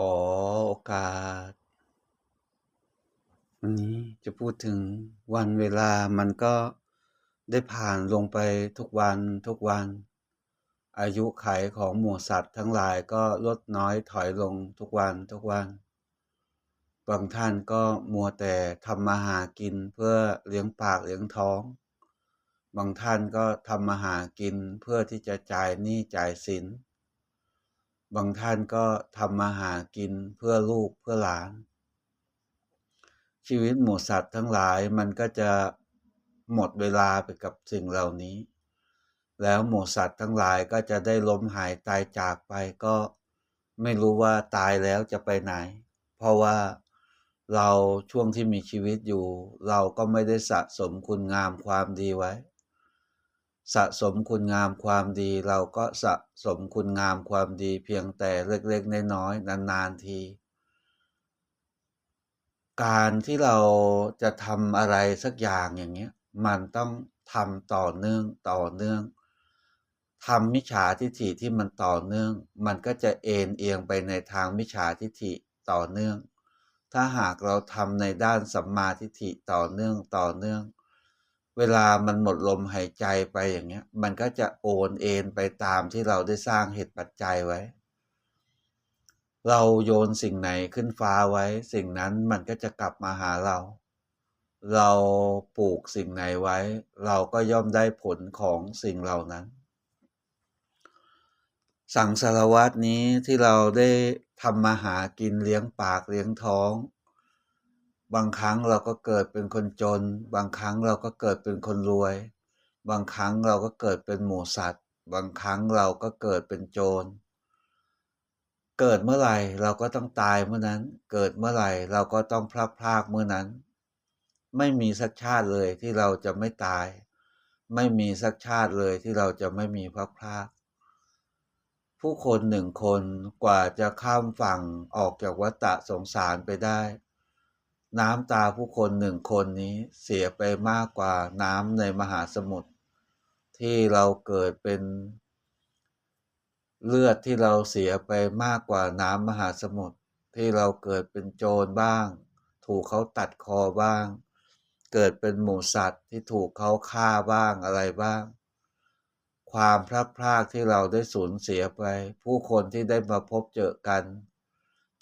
ขอโอกาส วันนี้จะพูดถึงวันเวลามันก็ได้ผ่านลงไปทุกวันทุกวัน อายุไขของหมู่สัตว์ทั้งหลายก็ลดน้อยถอยลงทุกวันทุกวัน บางท่านก็มัวแต่ทำมาหากินเพื่อเลี้ยงปากเลี้ยงท้อง บางท่านก็ทำมาหากินเพื่อที่จะจ่ายหนี้จ่ายสิน บางท่านก็ทำมาหากินเพื่อลูกเพื่อหลาน ชีวิตหมูสัตว์ทั้งหลายมันก็จะหมดเวลาไปกับสิ่งเหล่านี้ แล้วหมูสัตว์ทั้งหลายก็จะได้ล้มหายตายจากไปก็ไม่รู้ว่าตายแล้วจะไปไหน เพราะว่าเราช่วงที่มีชีวิตอยู่ เราก็ไม่ได้สะสมคุณงามความดีไว้ สะสมคุณงามความดี เราก็สะสมคุณงามความดีเพียงแต่เล็กๆน้อยๆนานๆที การที่เราจะทำอะไรสักอย่างอย่างเงี้ยมันต้องทำต่อเนื่องต่อเนื่องทำมิจฉาทิฏฐิที่มันต่อเนื่อง มันก็จะเอ็นเอียงไปในทางมิจฉาทิฏฐิต่อเนื่อง ถ้าหากเราทำในด้านสัมมาทิฏฐิต่อเนื่องต่อเนื่อง เวลามันหมดลมหายใจไปอย่างเงี้ย มันก็จะโอนเอ็นไปตามที่เราได้สร้างเหตุปัจจัยไว้ เราโยนสิ่งไหนขึ้นฟ้าไว้ สิ่งนั้นมันก็จะกลับมาหาเรา เราปลูกสิ่งไหนไว้ เราก็ย่อมได้ผลของสิ่งเหล่านั้น สังสารวัตนี้ที่เราได้ทำมาหากินเลี้ยงปากเลี้ยงท้อง บางครั้งเราก็เกิดเป็นคนจน บางครั้งเราก็เกิดเป็นคนรวย บางครั้งเราก็เกิดเป็นหมูสัตว์ บางครั้งเราก็เกิดเป็นโจร เกิดเมื่อไหร่เราก็ต้องตายเมื่อนั้น เกิดเมื่อไหร่เราก็ต้องพลาดพลากเมื่อนั้น ไม่มีสักชาติเลยที่เราจะไม่ตาย ไม่มีสักชาติเลยที่เราจะไม่มีพลาดพลากผู้คนหนึ่งคนกว่าจะข้ามฝั่งออกจากวัฏฏะสงสารไปได้ น้ำตาผู้คนหนึ่งคนนี้เสียไปมากกว่าน้ำในมหาสมุทรที่เราเกิดเป็นเลือดที่เราเสียไปมากกว่าน้ำมหาสมุทรที่เราเกิดเป็นโจรบ้าง ถูกเขาตัดคอบ้าง เกิดเป็นหมูสัตว์ที่ถูกเขาฆ่าบ้างอะไรบ้าง ความพลาดพลาดที่เราได้สูญเสียไป ผู้คนที่ได้มาพบเจอกัน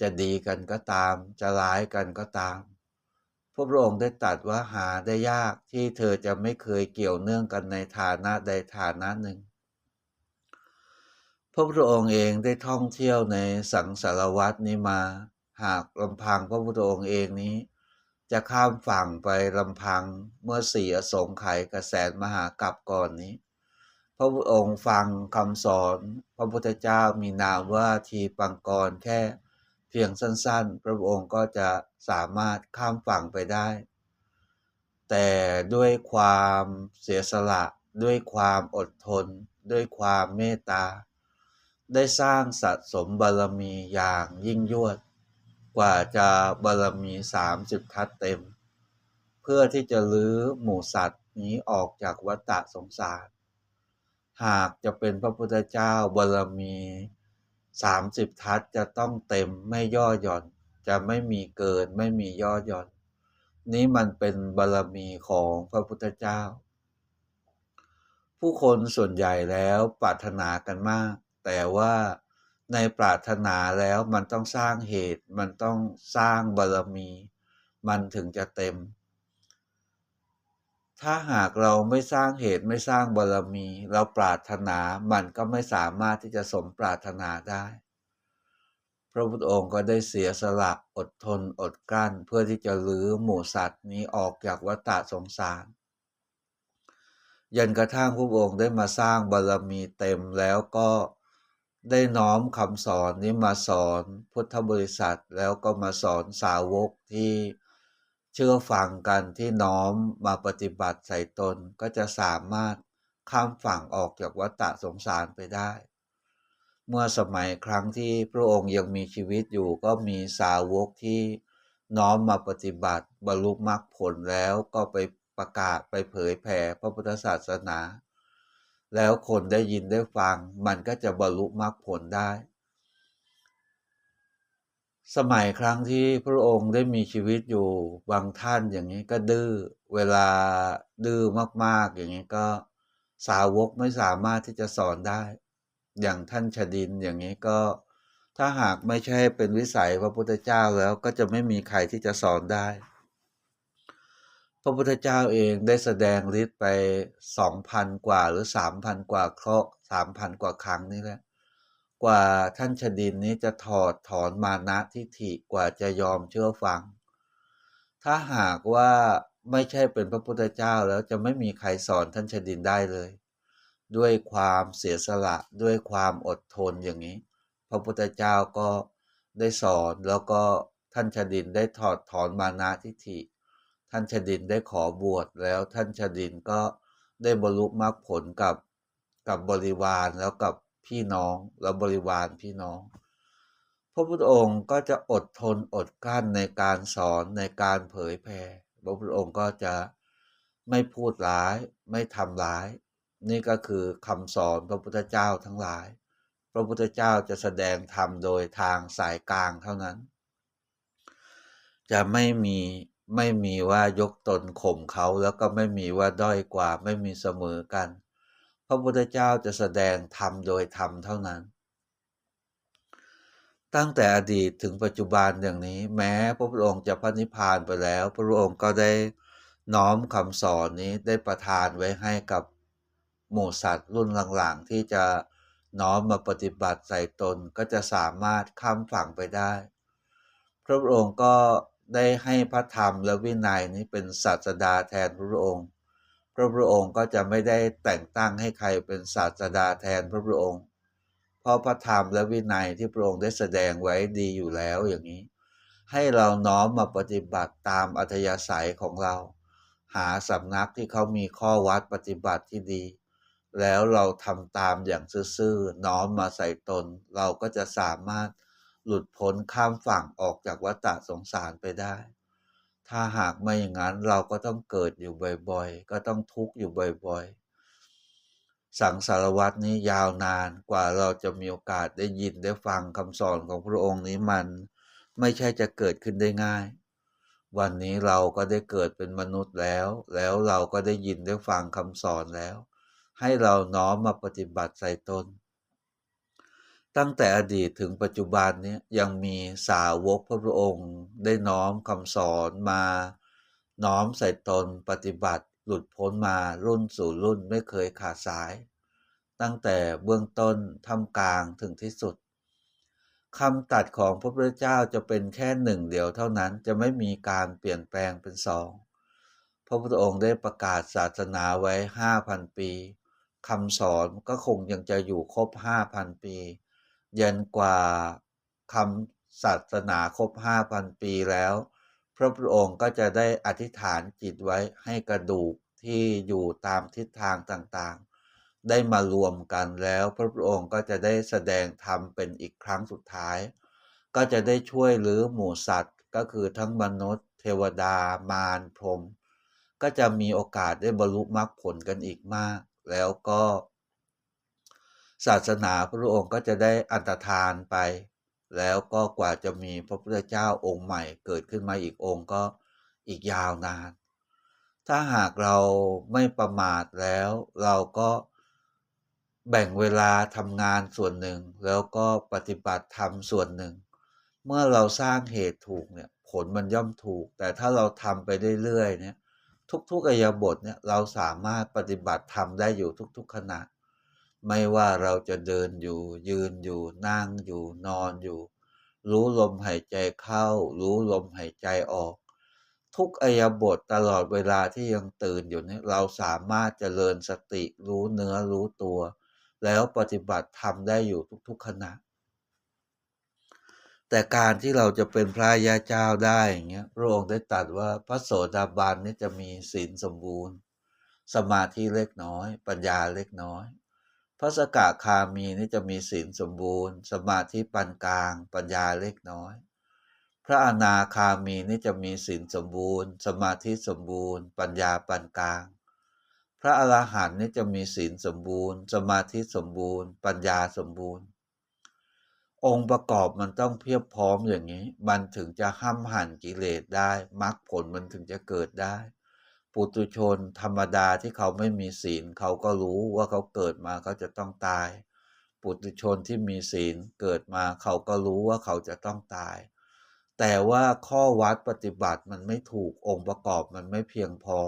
จะดีกันก็ตาม จะร้ายกันก็ตาม พระองค์ได้ตรัสว่าหาได้ยากที่เธอจะไม่เคยเกี่ยวเนื่องกันในฐานะใดฐานะหนึ่ง พระพุทธองค์เองได้ท่องเที่ยวในสังสารวัตนี้มา หากลำพังพระพุทธองค์เองนี้ จะข้ามฝั่งไปลำพังเมื่อสี่อสงไขยกระแสนมหากรัปก่อนนี้ พระพุทธองค์ฟังคำสอน พระพุทธเจ้ามีนามว่าทีปังกรแค่ พียงสั้น ๆ พระองค์ก็จะสามารถข้ามฝั่งไปได้ แต่ด้วยความเสียสละ ด้วยความอดทน ด้วยความเมตตา ได้สร้างสะสมบารมีอย่างยิ่งยวด กว่าจะบารมีสามสิบทัศเต็ม เพื่อที่จะลื้อหมู่สัตว์นี้ออกจากวัฏฏะสงสาร หากจะเป็นพระพุทธเจ้าบารมี สิบทัศจะต้องเต็มไม่ย่อหย่อน จะไม่มีเกินไม่มีย่อหย่อน นี้มันเป็นบารมีของพระพุทธเจ้า ผู้คนส่วนใหญ่แล้วปรารถนากันมาก แต่ว่าในปรารถนาแล้วมันต้องสร้างเหตุ มันต้องสร้างบารมี มันถึงจะเต็ม ถ้าหากเราไม่สร้างเหตุไม่สร้างบารมี เราปรารถนามันก็ไม่สามารถที่จะสมปรารถนาได้ พระพุทธองค์ก็ได้เสียสละอดทนอดกลั้น เพื่อที่จะลื้อหมู่สัตว์นี้ออกจากวัฏสงสาร ยันกระทั่งพระองค์ได้มาสร้างบารมีเต็มแล้วก็ได้น้อมคำสอนนี้มาสอนพุทธบริษัทแล้วก็มาสอนสาวกที่ เชื่อฟังกันที่น้อมมาปฏิบัติใส่ตนก็จะสามารถข้ามฝั่งออกจากวัฏสงสารไปได้ เมื่อสมัยครั้งที่พระองค์ยังมีชีวิตอยู่ก็มีสาวกที่น้อมมาปฏิบัติบรรลุมรรคผลแล้วก็ไปประกาศไปเผยแผ่พระพุทธศาสนา แล้วคนได้ยินได้ฟังมันก็จะบรรลุมรรคผลได้ สมัยครั้งที่พระองค์ได้มีชีวิตอยู่บางท่านอย่างนี้ก็ดื้อเวลาดื้อมาก ๆ อย่างนี้ก็สาวกไม่สามารถที่จะสอนได้ อย่างท่านชดินอย่างนี้ก็ ถ้าหากไม่ใช่เป็นวิสัยพระพุทธเจ้าแล้วก็จะไม่มีใครที่จะสอนได้ พระพุทธเจ้าเองได้แสดงฤทธิ์ไปสองพันกว่าหรือสามพันกว่าเคราะสามพันกว่าครั้งนี่แหละ กว่าท่านชดินนี้จะถอดถอนมานะทิฐิกว่าจะยอมเชื่อฟัง ถ้าหากว่าไม่ใช่เป็นพระพุทธเจ้าแล้วจะไม่มีใครสอนท่านชดินได้เลย ด้วยความเสียสละด้วยความอดทนอย่างนี้ พระพุทธเจ้าก็ได้สอนแล้วก็ท่านชดินได้ถอดถอนมานะทิฐิ ท่านชดินได้ขอบวชแล้วท่านชดินก็ได้บรรลุมรรคผลกับกับบริวารแล้วกับ พี่น้องแล้วบริวารพี่น้อง พระพุทธองค์ก็จะอดทนอดกลั้นในการสอนในการเผยแผ่พระพุทธองค์ก็จะไม่พูดร้ายไม่ทำร้าย นี่ก็คือคำสอนพระพุทธเจ้าทั้งหลาย พระพุทธเจ้าจะแสดงธรรมโดยทางสายกลางเท่านั้น จะไม่มีไม่มีว่ายกตนข่มเขาแล้วก็ไม่มีว่าด้อยกว่าไม่มีเสมอกัน พระพุทธเจ้าจะแสดงธรรมโดยธรรมเท่านั้น ตั้งแต่อดีตถึงปัจจุบันอย่างนี้ แม้พระพุทธองค์จะพระนิพพานไปแล้ว พระองค์ก็ได้น้อมคำสอนนี้ได้ประทานไว้ให้กับหมู่สัตว์รุ่นหลังๆ ที่จะน้อมมาปฏิบัติใส่ตนก็จะสามารถข้ามฝั่งไปได้ พระองค์ก็ได้ให้พระธรรมและวินัยนี้เป็นศาสดาแทนพระองค์ พระพุทธองค์ก็จะไม่ได้แต่งตั้งให้ใครเป็นศาสดาแทนพระพุทธองค์ เพราะพระธรรมและวินัยที่พระองค์ได้แสดงไว้ดีอยู่แล้วอย่างนี้ ให้เราน้อมมาปฏิบัติตามอัธยาศัยของเรา หาสำนักที่เขามีข้อวัดปฏิบัติที่ดี แล้วเราทำตามอย่างซื่อๆน้อมมาใส่ตน เราก็จะสามารถหลุดพ้นข้ามฝั่งออกจากวัฏสงสารไปได้ ถ้าหากไม่อย่างนั้นเราก็ต้องเกิดอยู่บ่อยๆ ก็ต้องทุกข์อยู่บ่อยๆ สังสารวัตนี้ยาวนานกว่าเราจะมีโอกาสได้ยินได้ฟังคำสอนของพระองค์นี้มัน ไม่ใช่จะเกิดขึ้นได้ง่าย วันนี้เราก็ได้เกิดเป็นมนุษย์แล้ว แล้วเราก็ได้ยินได้ฟังคำสอนแล้ว ให้เราน้อมมาปฏิบัติใส่ตน ตั้งแต่อดีตถึงปัจจุบันนี้ยังมีสาวกพระพุทธองค์ได้น้อมคำสอนมา น้อมใส่ตนปฏิบัติหลุดพ้นมารุ่นสู่รุ่นไม่เคยขาดสาย ตั้งแต่เบื้องต้นทำกลางถึงที่สุดคำตัดของพระพุทธเจ้าจะเป็นแค่หนึ่งเดียวเท่านั้นจะไม่มีการเปลี่ยนแปลงเป็นสองพระพุทธองค์ได้ประกาศศาสนาไว้ห้าพันปีคำสอนก็คงยังจะอยู่ครบห้าพันปี เยันกว่าคำศาสนาครบห้าพันปีแล้ว พระพุทธองค์ก็จะได้อธิษฐานจิตไว้ให้กระดูกที่อยู่ตามทิศทางต่างๆ ได้มารวมกันแล้ว พระพุทธองค์ก็จะได้แสดงธรรมเป็นอีกครั้งสุดท้าย ก็จะได้ช่วยหรือหมู่สัตว์ ก็คือทั้งมนุษย์ เทวดามารพรหมก็จะมีโอกาสได้บรรลุมรรคผลกันอีกมาก แล้วก็ ศาสนาพระองค์ก็จะได้อันตรธานไป แล้วก็กว่าจะมีพระพุทธเจ้าองค์ใหม่เกิดขึ้นมาอีกองค์ก็อีกยาวนาน ถ้าหากเราไม่ประมาทแล้วเราก็แบ่งเวลาทำงานส่วนหนึ่ง แล้วก็ปฏิบัติธรรมส่วนหนึ่ง เมื่อเราสร้างเหตุถูกเนี่ยผลมันย่อมถูก แต่ถ้าเราทำไปเรื่อยๆเนี่ยทุกๆอายบทเนี่ยเราสามารถปฏิบัติธรรมได้อยู่ทุกๆขณะ ไม่ว่าเราจะเดินอยู่ ยืนอยู่นั่งอยู่นอนอยู่ รู้ลมหายใจเข้า รู้ลมหายใจออก ทุกอายบทตลอดเวลาที่ยังตื่นอยู่นี้เราสามารถเจริญสติรู้เนื้อรู้ตัว แล้วปฏิบัติทำได้อยู่ทุกๆขณะแต่การที่เราจะเป็นพระยาเจ้าได้อย่างเงี้ยพระองค์ได้ตรัสว่าพระโสดาบันนี่จะมีศีลสมบูรณ์ สมาธิเล็กน้อย ปัญญาเล็กน้อย ระสกาคามีนี่จะมีศีลสมบูรณ์ สมาธิปานกลาง ปัญญาเล็กน้อย พระอนาคามีนี่จะมีศีลสมบูรณ์ สมาธิสมบูรณ์ ปัญญาปานกลาง พระอรหันต์นี่จะมีศีลสมบูรณ์ สมาธิสมบูรณ์ ปัญญาสมบูรณ์ องค์ประกอบมันต้องเพียบพร้อมอย่างนี้ มันถึงจะห้ำหั่นกิเลสได้มรรคผลมันถึงจะเกิดได้ ปุตุชนธรรมดาที่เขาไม่มีศีล เขาก็รู้ว่าเขาเกิดมาเขาจะต้องตาย ปุตุชนที่มีศีลเกิดมาเขาก็รู้ว่าเขาจะต้องตาย แต่ว่าข้อวัดปฏิบัติมันไม่ถูกองค์ประกอบมันไม่เพียงพอ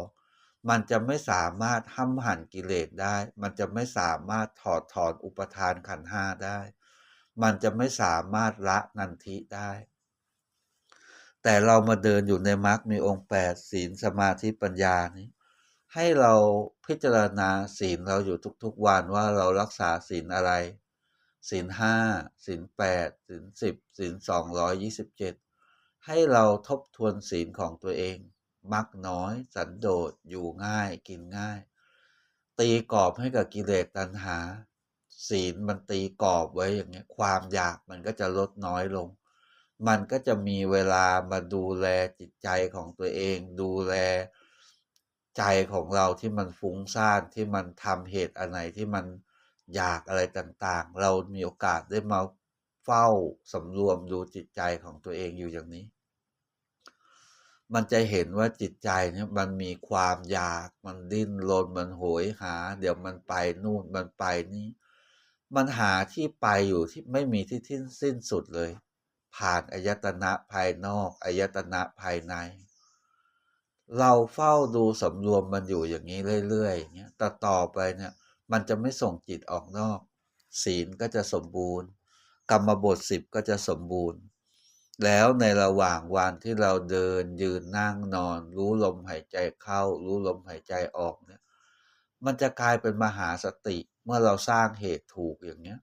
มันจะไม่สามารถห้ำหั่นกิเลสได้ มันจะไม่สามารถถอดถอนอุปทานขันห้าได้ มันจะไม่สามารถละนันทิได้ แต่เรามาเดินอยู่ในมรรคมีองค์แปดศีลสมาธิปัญญานี้ให้เราพิจารณาศีลเราอยู่ทุกๆวันว่าเรารักษาศีลอะไรศีลห้าศีลแปดศีลสิบศีลสองร้อยยี่สิบเจ็ดให้เราทบทวนศีลของตัวเอง มักน้อยสันโดษอยู่ง่ายกินง่าย ตีกรอบให้กับกิเลสตัณหา ศีลมันตีกรอบไว้อย่างเงี้ยความอยากมันก็จะลดน้อยลง มันก็จะมีเวลามาดูแลจิตใจของตัวเอง ดูแลใจของเราที่มันฟุ้งซ่านที่มันทำเหตุอะไรที่มันอยากอะไรต่างๆ เรามีโอกาสได้มาเฝ้าสำรวมดูจิตใจของตัวเองอยู่อย่างนี้ มันจะเห็นว่าจิตใจเนี่ยมันมีความอยากมันดิ้นรนมันโหยหา เดี๋ยวมันไปนู่นมันไปนี่ มันหาที่ไปอยู่ที่ไม่มีที่ทิ้นสิ้นสุดเลย ผ่านอายตนะภายนอกอายตนะภายใน เราเฝ้าดูสำรวมมันอยู่อย่างนี้เรื่อยๆอย่างเงี้ยแต่ต่อไปเนี่ยมันจะไม่ส่งจิตออกนอก ศีลก็จะสมบูรณ์ กรรมบทสิบก็จะสมบูรณ์ แล้วในระหว่างวันที่เราเดินยืนนั่งนอน รู้ลมหายใจเข้า รู้ลมหายใจออกเนี่ยมันจะกลายเป็นมหาสติเมื่อเราสร้างเหตุถูกอย่างเงี้ย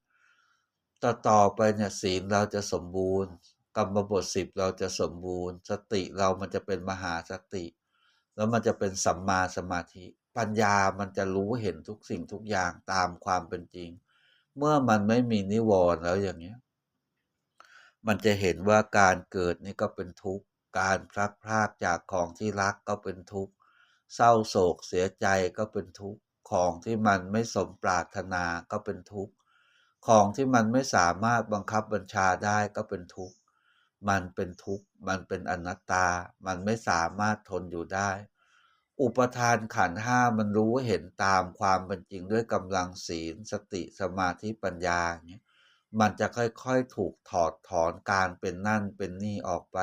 ต่อต่อไปเนี่ยศีลเราจะสมบูรณ์ กรรมบทสิบเราจะสมบูรณ์ สติเรามันจะเป็นมหาสติ แล้วมันจะเป็นสัมมาสมาธิ ปัญญามันจะรู้เห็นทุกสิ่งทุกอย่างตามความเป็นจริง เมื่อมันไม่มีนิวรณ์แล้วอย่างเงี้ยมันจะเห็นว่าการเกิดนี่ก็เป็นทุกข์ การพลัดพรากจากของที่รักก็เป็นทุกข์ เศร้าโศกเสียใจก็เป็นทุกข์ ของที่มันไม่สมปรารถนาก็เป็นทุกข์ ของที่มันไม่สามารถบังคับบัญชาได้ก็เป็นทุกข์ มันเป็นทุกข์ มันเป็นอนัตตา มันไม่สามารถทนอยู่ได้ อุปทานขันห้ามันรู้เห็นตามความเป็นจริงด้วยกำลังศีล สติสมาธิปัญญาเงี้ยมันจะค่อยๆถูกถอดถอนการเป็นนั่นเป็นนี่ออกไป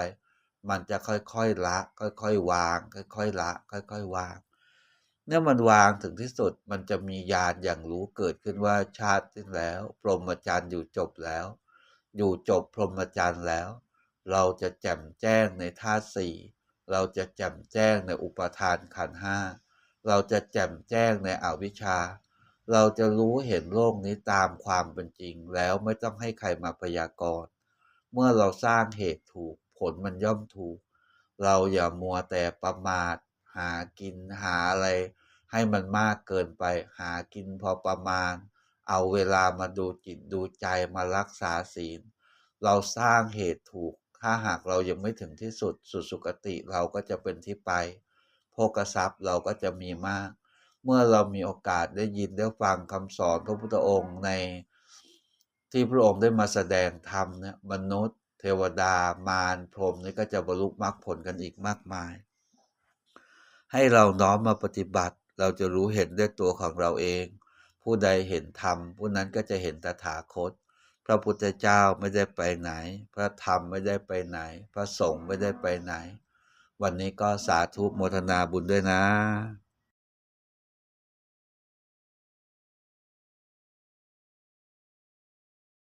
มันจะค่อยๆละ ค่อยๆวาง ค่อยๆละ ค่อยๆวาง เนี่ยมันวางถึงที่สุดมันจะมีญาณอย่างรู้เกิดขึ้นว่าชาติสิ้นแล้ว พรหมจรรย์อยู่จบแล้ว อยู่จบพรหมจรรย์แล้ว เราจะแจ่มแจ้งในธาตุสี่เราจะแจ่มแจ้งในอุปทานขันห้าเราจะแจ่มแจ้งในอวิชชา เราจะรู้เห็นโลกนี้ตามความเป็นจริง แล้วไม่ต้องให้ใครมาพยากรณ์เมื่อเราสร้างเหตุถูกผลมันย่อมถูก เราอย่ามัวแต่ประมาท หากินหาอะไร ให้มันมากเกินไป หากินพอประมาณ เอาเวลามาดูจิตดูใจมารักษาศีล เราสร้างเหตุถูก ถ้าหากเรายังไม่ถึงที่สุดสุสุคติเราก็จะเป็นที่ไปโภกทรัพย์เราก็จะมีมาก เมื่อเรามีโอกาสได้ยินได้ฟังคำสอนพระพุทธองค์ในที่พระองค์ได้มาแสดงธรรมเนี่ยมนุษย์ เทวดามารพรหมนี่ก็จะบรรลุมรรคผลกันอีกมากมาย ให้เราน้อมมาปฏิบัติ เราจะรู้เห็นด้วยตัวของเราเอง ผู้ใดเห็นธรรมผู้นั้นก็จะเห็นตถาคต พระพุทธเจ้าไม่ได้ไปไหน พระธรรมไม่ได้ไปไหน พระสงฆ์ไม่ได้ไปไหน วันนี้ก็สาธุโมทนาบุญด้วยนะ